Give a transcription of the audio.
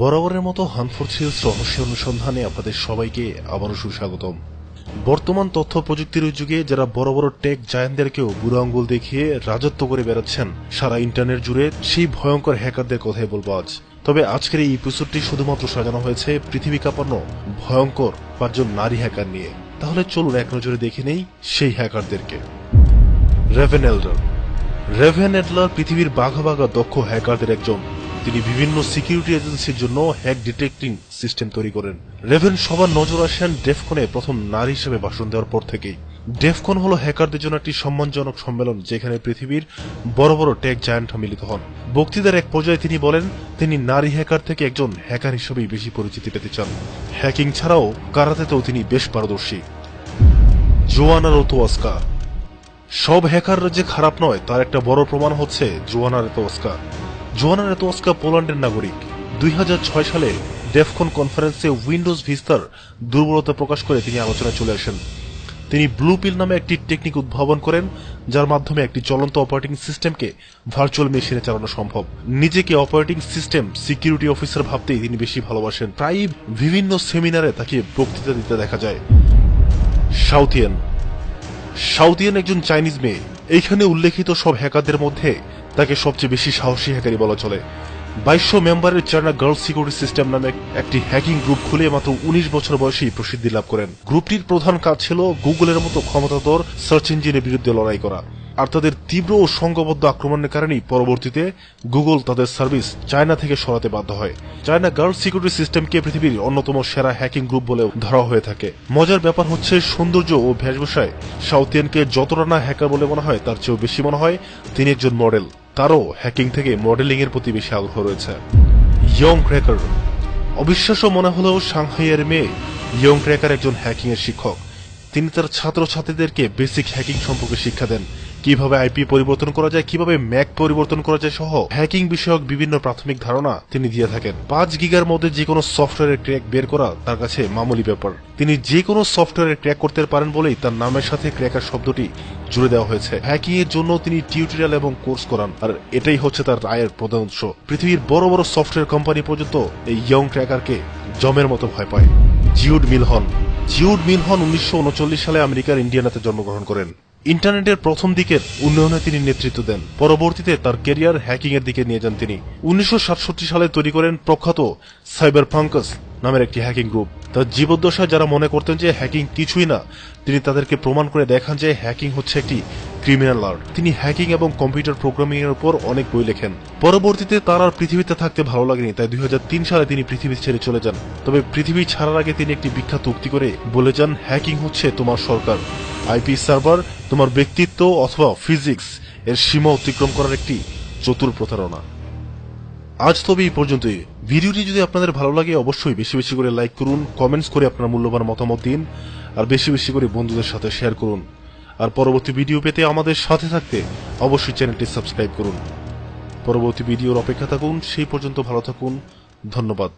বরাবরের মতো হানফোর সিলস রহস্য অনুসন্ধানে আপনাদের সবাইকে আবারও সুস্বাগতম। বর্তমান তথ্য প্রযুক্তির যুগে যারা বড় বড় টেক জায়ান্টদেরকেও বুড়ো আঙ্গুল দেখিয়ে রাজত্ব করে বেড়াচ্ছেন, সারা ইন্টারনেট জুড়ে সেই ভয়ঙ্কর হ্যাকারদের কথাই বলব আজ। তবে আজকের এই এপিসোডটি শুধুমাত্র সাজানো হয়েছে পৃথিবী কাঁপানো ভয়ঙ্কর পাঁচজন নারী হ্যাকার নিয়ে। তাহলে চলুন এক নজরে দেখে নেই সেই হ্যাকারদেরকে। Raven Adler. রেভেন এডলার পৃথিবীর বাঘা বাঘা দক্ষ হ্যাকারদের একজন। তিনি বিভিন্ন সিকিউরিটি এজেন্সির জন্য হ্যাক ডিটেক্টিং সিস্টেম তৈরি করেন। রেভেন সবার নজর আসেন ডেফকনে প্রথম নারী হিসেবে ভাষণ দেওয়ার পর থেকেই। ডেফকন হলো হ্যাকারদের জন্য একটি সম্মানজনক সম্মেলন, যেখানে পৃথিবীর বড় বড় টেক জায়ান্ট মিলিত হন। বক্তৃতার এক পর্যায়ে তিনি বলেন, তিনি নারী হ্যাকার থেকে একজন হ্যাকার হিসেবেই বেশি পরিচিতি পেতে চান। হ্যাকিং ছাড়াও কারাতেতেও তিনি বেশ পারদর্শী। জোয়ানা রোতোয়াস্কা সব হ্যাকাররা যে খারাপ নয়, তার একটা বড় প্রমাণ হচ্ছে জোয়ানা রেতোস্কা জোয়ানা রেতোস্কা পোল্যান্ডের নাগরিক। দুই হাজার ছয় সালে ডেফকন কনফারেন্সে উইন্ডোজ ভিস্তার দুর্বলতা প্রকাশ করে তিনি আলোচনায় চলে আসেন। তিনি ব্লু পিল নামে একটি টেকনিক উদ্ভাবন করেন, যার মাধ্যমে একটি চলন্ত অপারেটিং সিস্টেমকে ভার্চুয়াল মেশিনে চালানো সম্ভব। নিজেকে অপারেটিং সিস্টেম সিকিউরিটি অফিসার ভাবতেই তিনি বেশি ভালোবাসেন। প্রায়ই বিভিন্ন সেমিনারে তাকে বক্তৃতা দিতে দেখা যায়। সাউথিয়ান। সাউদিয়ান একজন চাইনিজ মেয়ে। এইখানে উল্লেখিত সব হ্যাকারদের মধ্যে তাকে সবচেয়ে বেশি সাহসী হ্যাকারি বলা চলে। বাইশশো মেম্বারের চায়না গার্লস সিকিউরিটি সিস্টেম নামে একটি হ্যাকিং গ্রুপ খুলে মাত্র উনিশ বছর বয়সেই প্রসিদ্ধি লাভ করেন। গ্রুপটির প্রধান কাজ ছিল গুগলের মতো ক্ষমতাধর সার্চ ইঞ্জিনের বিরুদ্ধে লড়াই করা। আর তাদের তীব্র ও সংঘবদ্ধ আক্রমণের কারণেই পরবর্তীতে গুগল তাদের সার্ভিস চায়না থেকে সরাতে বাধ্য হয়। চায়না গার্লস সিকিউরিটি সিস্টেমকে পৃথিবীর অন্যতম সেরা হ্যাকিং গ্রুপ বলে ধরা হয়ে থাকে। মজার ব্যাপার হচ্ছে, সৌন্দর্য ও ভেষভূষায় সাউথিয়ানকে যতটা না হ্যাকার বলে মনে হয়, তার চেয়েও বেশি মনে হয় তিনি একজন মডেল। তারও হ্যাকিং থেকে মডেলিং এর প্রতি বেশি আগ্রহ রয়েছে। Young cracker. অবিশ্বাস্য মনে হলেও সাংহাইয়ের মেয়ে ইয়ং ক্র্যাকার একজন হ্যাকিং এর শিক্ষক। তিনি তার ছাত্রছাত্রীদেরকে বেসিক হ্যাকিং সম্পর্কে শিক্ষা দেন। কীভাবে আইপি পরিবর্তন করা যায়, কীভাবে ম্যাক পরিবর্তন করা যায় সহ হ্যাকিং বিষয়ক বিভিন্ন প্রাথমিক ধারণা তিনি দিয়ে থাকেন। পাঁচ গিগার মধ্যে যে কোনো সফটওয়্যারের ক্র্যাক বের করা তার কাছে মামুলি ব্যাপার। তিনি যে কোনো সফটওয়্যারের ক্র্যাক করতে পারেন বলেই তার নামের সাথে ক্র্যাকার শব্দটি জুড়ে দেওয়া হয়েছে। হ্যাকিং এর জন্য তিনি টিউটোরিয়াল এবং কোর্স করান, আর এটাই হচ্ছে তার আয়ের প্রধান উৎস। পৃথিবীর বড় বড় সফটওয়্যার কোম্পানি পর্যন্ত এই ইয়ং ক্র্যাকারকে জমের মতো ভয় পায়। জিউড মিল মিলহন। জিউড মিলহন উনিশশো ঊনচল্লিশ সালে আমেরিকার ইন্ডিয়ানাতে জন্মগ্রহণ করেন। ইন্টারনেটের প্রথম দিকের উন্নয়নে তিনি নেতৃত্ব দেন। পরবর্তীতে তার কেরিয়ার হ্যাকিং এর দিকে নিয়ে যান তিনি। উনিশশো সাতষট্টি সালে তৈরি করেন প্রখ্যাত সাইবার ফাঙ্কাস নামের একটি হ্যাকিং গ্রুপ। তার জীবদ্দশায় যারা মনে করতেন যে হ্যাকিং কিছুই না, তিনি তাদেরকে প্রমাণ করে দেখান যে হ্যাকিং হচ্ছে একটি ক্রিমিনাল আর্ট। তিনি হ্যাকিং এবং কম্পিউটার প্রোগ্রামিং এর উপর অনেক বই লেখেন। পরবর্তীতে তার আর পৃথিবীতে থাকতে ভালো লাগেনি, তাই দুই হাজার তিন সালে তিনি পৃথিবী ছেড়ে চলে যান। তবে পৃথিবী ছাড়ার আগে তিনি একটি বিখ্যাত উক্তি করে বলে যান, হ্যাকিং হচ্ছে তোমার সরকার। আইপি সার্ভার তোমার ব্যক্তিত্ব অথবা ফিজিক্স এর সীমা অতিক্রম করার একটি চতুর প্রতারণা। আজ তবে এই পর্যন্তই। ভিডিওটি যদি আপনাদের ভালো লাগে, অবশ্যই বেশি বেশি করে লাইক করুন কমেন্টস করে আপনার মূল্যবান মতামত দিন, আর বেশি বেশি করে বন্ধুদের সাথে শেয়ার করুন। আর পরবর্তী ভিডিও পেতে আমাদের সাথে থাকতে অবশ্যই চ্যানেলটি সাবস্ক্রাইব করুন। পরবর্তী ভিডিওর অপেক্ষা থাকুন, সেই পর্যন্ত ভালো থাকুন, ধন্যবাদ।